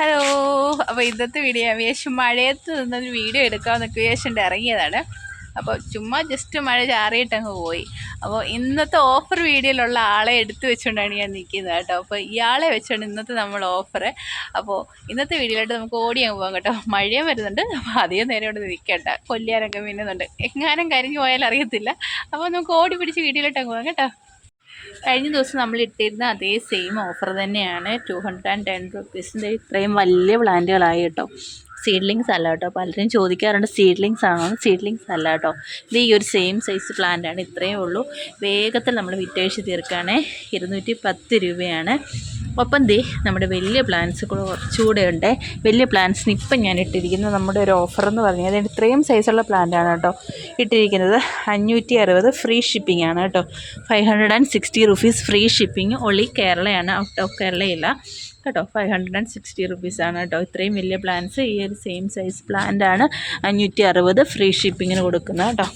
Hello അപ്പോൾ ഇന്നത്തെ video ഞാൻ മഴയത്ത് നിന്നൊരു വീഡിയോ എടുക്കാമെന്നൊക്കെ വിചാരിച്ചിട്ട് ഇറങ്ങിയതാണ്. അപ്പോൾ ചുമ്മാ ജസ്റ്റ് മഴ ചാറിയിട്ടങ്ങ് പോയി. അപ്പോൾ ഇന്നത്തെ ഓഫർ വീഡിയോയിലുള്ള ആളെ എടുത്തു വെച്ചുകൊണ്ടാണ് ഞാൻ നിൽക്കുന്നത് കേട്ടോ. അപ്പോൾ ഇയാളെ വെച്ചാണ് ഇന്നത്തെ നമ്മൾ ഓഫർ അപ്പോൾ ഇന്നത്തെ വീഡിയോയിലോട്ട് നമുക്ക് ഓടി അങ്ങ് പോകാം കേട്ടോ. മഴയും വരുന്നുണ്ട് അപ്പോൾ അധികം നേരം ഇവിടെ നിൽക്കണ്ട. കൊല്ലിയാനൊക്കെ മിന്നുന്നുണ്ട്. എങ്ങാനും കരിഞ്ഞു പോയാൽ അറിയത്തില്ല. അപ്പോൾ നമുക്ക് ഓടി പിടിച്ച് വീഡിയോയിലോട്ട് അങ്ങ് പോകാം കേട്ടോ. കഴിഞ്ഞ ദിവസം നമ്മൾ ഇട്ടിരുന്ന അതേ സെയിം ഓഫർ തന്നെയാണ് ടു ഹൺഡ്രഡ് ആൻഡ് ടെൻ റുപ്പീസിന്റെ ഇത്രയും വലിയ പ്ലാന്റുകളായി കേട്ടോ. സീഡ്ലിങ്സ് അല്ല കേട്ടോ. പലരും ചോദിക്കാറുണ്ട് സീഡ്ലിങ്സ് ആണോ? സീഡ്ലിങ്സ് അല്ല കേട്ടോ. ഇത് ഈ ഒരു സെയിം സൈസ് പ്ലാന്റ് ആണ്. ഇത്രയേ ഉള്ളൂ. വേഗത്തിൽ നമ്മൾ വിറ്റഴിച്ച് തീർക്കുകയാണേ. ഇരുന്നൂറ്റി പത്ത് രൂപയാണ്. ഒപ്പം ദേ നമ്മുടെ വലിയ പ്ലാന്റ്സ് കൂടെ കുറച്ചുകൂടെ ഉണ്ട്. വലിയ പ്ലാന്റ്സിന് ഇപ്പം ഞാൻ ഇട്ടിരിക്കുന്നത് നമ്മുടെ ഒരു ഓഫർ എന്ന് പറഞ്ഞാൽ അതിന് ഇത്രയും സൈസുള്ള പ്ലാന്റാണ് കേട്ടോ. ഇട്ടിരിക്കുന്നത് അഞ്ഞൂറ്റി അറുപത് ഫ്രീ ഷിപ്പിംഗ് ആണ് കേട്ടോ. Five hundred and sixty rupees free shipping ഒളി കേരളയാണ് ഔട്ട് ഓഫ് കേരളയില്ല. കേട്ടോ ഫൈവ് ഹൺഡ്രഡ് ആൻഡ് സിക്സ്റ്റി റുപ്പീസാണ് കേട്ടോ. ഇത്രയും വലിയ പ്ലാന്റ്സ് ഈ ഒരു സെയിം സൈസ് പ്ലാന്റാണ് അഞ്ഞൂറ്റി അറുപത് ഫ്രീ ഷിപ്പിങ്ങിന് കൊടുക്കുന്നത് കേട്ടോ.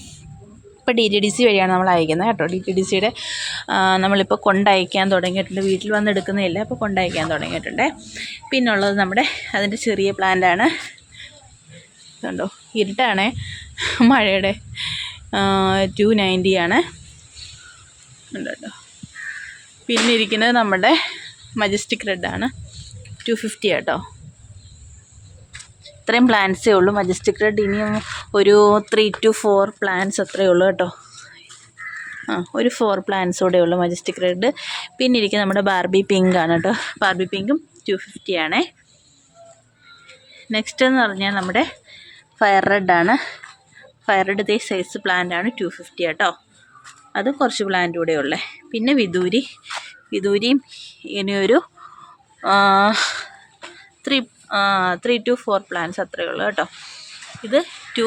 ഇപ്പോൾ ഡി ടി ഡി സി വഴിയാണ് നമ്മൾ അയക്കുന്നത് കേട്ടോ. ഡി ടി ഡി സിയുടെ നമ്മളിപ്പോൾ കൊണ്ടയക്കാൻ തുടങ്ങിയിട്ടുണ്ട്. വീട്ടിൽ വന്ന് എടുക്കുന്നതില്ല അപ്പോൾ കൊണ്ടയക്കാൻ തുടങ്ങിയിട്ടുണ്ട്. പിന്നുള്ളത് നമ്മുടെ അതിന്റെ ചെറിയ പ്ലാന്റാണ് കണ്ടോ ഇരുട്ടാണ്. മഴയുടെ ടു നയന്റി ആണ്. ഉണ്ട് പിന്നെ ഇരിക്കുന്നത് നമ്മുടെ മജസ്റ്റിക് റെഡാണ് ടു ഫിഫ്റ്റി കേട്ടോ ഇത്രയും പ്ലാന്റ്സേ ഉള്ളൂ മജസ്റ്റിക് റെഡ് ഇനിയും ഒരു ത്രീ ടു ഫോർ പ്ലാൻസ് അത്രയേ ഉള്ളൂ കേട്ടോ. ആ ഒരു ഫോർ പ്ലാൻസ് കൂടെ ഉള്ളൂ മജസ്റ്റിക് റെഡ് പിന്നെ ഇരിക്കുന്ന നമ്മുടെ ബാർബി പിങ്ക് ആണ് കേട്ടോ. ബാർബി പിങ്കും ടു ഫിഫ്റ്റി ആണേ. നെക്സ്റ്റ് എന്ന് പറഞ്ഞാൽ നമ്മുടെ ഫയർ റെഡ് ആണ്. ഫയർ റെഡ് ഇതേ സൈസ് പ്ലാന്റ് ആണ് ടു ഫിഫ്റ്റി കേട്ടോ. അത് കുറച്ച് പ്ലാന്റ് കൂടെ ഉള്ളേ. പിന്നെ വിദൂരി. വിദൂരിയും ഇനിയൊരു three three two four plants അത്രയേ ഉള്ളൂ കേട്ടോ. ഇത് ടു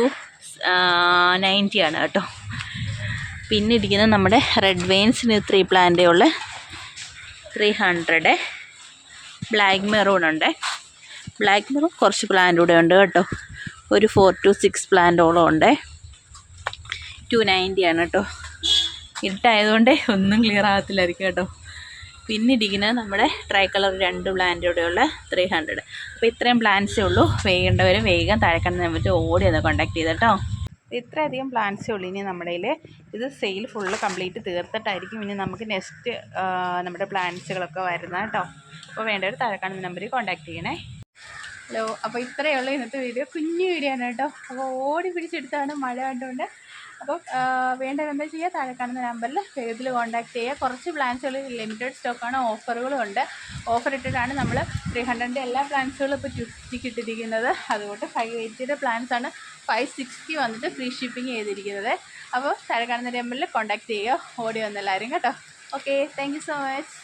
നയന്റി ആണ് കേട്ടോ. പിന്നെ ഇരിക്കുന്നത് നമ്മുടെ റെഡ് വെയിൻസിന് ത്രീ പ്ലാന്റെ ഉള്ള ത്രീ ഹൺഡ്രഡ് ബ്ലാക്ക് മെറൂൺ ഉണ്ട്. ബ്ലാക്ക് മെറൂൺ കുറച്ച് പ്ലാന്റ് കൂടെ ഉണ്ട് കേട്ടോ. ഒരു ഫോർ ടു സിക്സ് പ്ലാന്റോളം ഉണ്ട്. ടു നയന്റി ആണ് കേട്ടോ. ഇരുട്ടായതുകൊണ്ട് ഒന്നും ക്ലിയർ ആകത്തില്ലായിരിക്കും കേട്ടോ. പിന്നെ ഇരിക്കുന്നത് നമ്മുടെ ട്രൈ കളർ രണ്ട് പ്ലാന്റോടെ ഉള്ള ത്രീ ഹൺഡ്രഡ് അപ്പോൾ ഇത്രയും പ്ലാന്റ്സേ ഉള്ളൂ. വേഗേണ്ടവരും വേഗം താഴെക്കണ്ണ് നമ്പറിൽ ഓടി ഒന്ന് കോൺടാക്ട് കേട്ടോ. ഇത്രയധികം പ്ലാന്റ്സേ ഉള്ളൂ ഇനി നമ്മുടെ ഇത് സെയിൽ ഫുള്ള് കംപ്ലീറ്റ് തീർത്തിട്ടായിരിക്കും. ഇനി നമുക്ക് നെക്സ്റ്റ് നമ്മുടെ പ്ലാന്റ്സുകളൊക്കെ വരുന്നത് കേട്ടോ. അപ്പോൾ വേണ്ടവർ താഴെക്കാണുന്ന നമ്പറിൽ കോൺടാക്ട് ചെയ്യണേ. ഹലോ അപ്പോൾ ഇത്രയേ ഉള്ളൂ ഇന്നത്തെ വീഡിയോ കുഞ്ഞു വീഡിയോ ആണ് കേട്ടോ. അപ്പോൾ ഓടി പിടിച്ചെടുത്താണ് മഴ കണ്ടുകൊണ്ട് അപ്പം വേണ്ടത് എന്താ ചെയ്യുക താഴെ കാണുന്ന നമ്പറിൽ പേജിൽ കോൺടാക്ട് ചെയ്യുക കുറച്ച് പ്ലാൻസുകൾ ലിമിറ്റഡ് സ്റ്റോക്കാണ് ഓഫറുകളും ഉണ്ട്. ഓഫർ ഇട്ടിട്ടാണ് നമ്മൾ ത്രീ ഹൺഡ്രഡിന്റെ എല്ലാ പ്ലാൻസുകളും ഇപ്പോൾ ഫിഫ്റ്റിക്ക് ഇട്ടിരിക്കുന്നത് അതുകൊണ്ട് ഫൈവ് എയ്റ്റിയുടെ പ്ലാൻസ് ആണ് ഫൈവ് സിക്സ്റ്റി വന്നിട്ട് ഫ്രീ ഷിപ്പിംഗ് ചെയ്തിരിക്കുന്നത്. അപ്പോൾ താഴെ കാണുന്ന നമ്പറിൽ കോൺടാക്ട് ചെയ്യുക ഓടി വന്നെല്ലാവരും കേട്ടോ. Okay thank so much